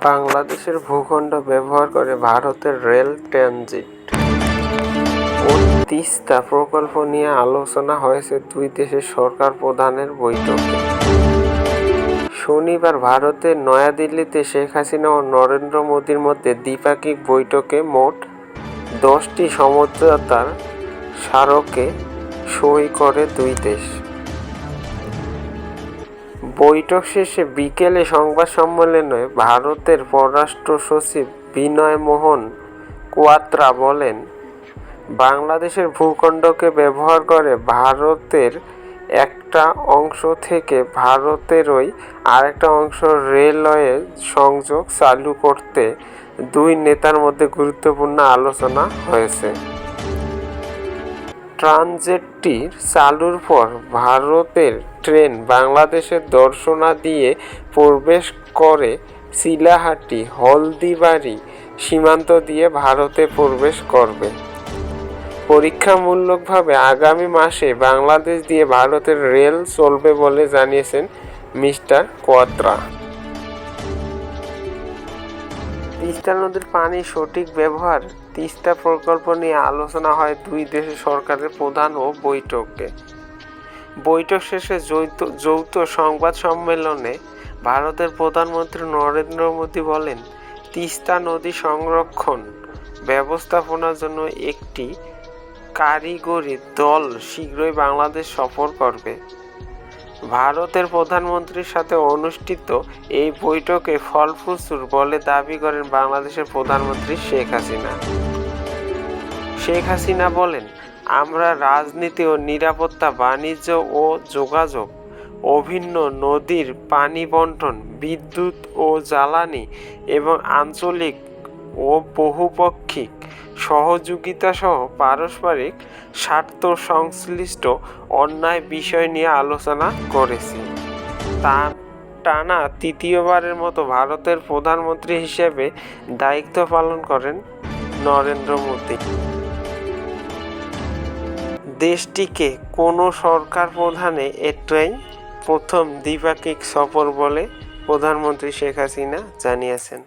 বাংলাদেশের ভূখণ্ড ব্যবহার করে ভারতের রেল ট্রানজিট। তিস্তা প্রকল্প নিয়ে আলোচনা হয়েছে দুই দেশের সরকার প্রধানের বৈঠকে। শনিবার ভারতের নয়াদিল্লিতে শেখ হাসিনা ও নরেন্দ্র মোদীর মধ্যে দ্বিপাক্ষিক বৈঠকে মোট দশটি সমঝোতার স্মারকে সই করে দুই দেশ। বৈঠক শেষে বিকেলে সংবাদ সম্মেলনে ভারতের পররাষ্ট্র সচিব বিনয় মোহন কোয়াত্রা বলেন, বাংলাদেশের ভূখণ্ডকে ব্যবহার করে ভারতের একটা অংশ থেকে ভারতেরই আরেকটা অংশ রেলওয়ে সংযোগ চালু করতে দুই নেতার মধ্যে গুরুত্বপূর্ণ আলোচনা হয়েছে। ট্রানজেটটির চালুর পর ভারতের ট্রেন বাংলাদেশের দর্শনা দিয়ে প্রবেশ করে চিলাহাটি হলদিবাড়ি সীমান্ত দিয়ে ভারতে প্রবেশ করবে। পরীক্ষামূলকভাবে আগামী মাসে বাংলাদেশ দিয়ে ভারতের রেল চলবে বলে জানিয়েছেন মিস্টার কোয়াত্রা। তিস্তা নদীর পানির সঠিক ব্যবহার, তিস্তা প্রকল্প নিয়ে আলোচনা হয় দুই দেশের সরকারের প্রধান ও বৈঠকে। বৈঠক শেষে যৌথ যৌথ সংবাদ সম্মেলনে ভারতের প্রধানমন্ত্রী নরেন্দ্র মোদী বলেন, তিস্তা নদী সংরক্ষণ ব্যবস্থাপনার জন্য একটি কারিগরি দল শীঘ্রই বাংলাদেশ সফর করবে। ভারতের প্রধানমন্ত্রীর সাথে অনুষ্ঠিত এই বৈঠকে ফলপ্রসূ বলে দাবি করেন বাংলাদেশের প্রধানমন্ত্রী শেখ হাসিনা। শেখ হাসিনা বলেন, আমরা রাজনীতি ও নিরাপত্তা, বাণিজ্য ও যোগাযোগ, অভিন্ন নদীর পানি বন্টন, বিদ্যুৎ ও জ্বালানি এবং আঞ্চলিক ও বহুপক্ষিক সহযোগিতা সহ পারস্পরিক স্বার্থ সংশ্লিষ্ট অন্যায় বিষয় নিয়ে আলোচনা করেছি। তা টানা তৃতীয়বারের মতো ভারতের প্রধানমন্ত্রী হিসেবে দায়িত্ব পালন করেন নরেন্দ্র মোদী। দেশটিকে কোনো সরকার প্রধানে এটাই প্রথম দ্বিপাক্ষিক সফর বলে প্রধানমন্ত্রী শেখ হাসিনা জানিয়েছেন।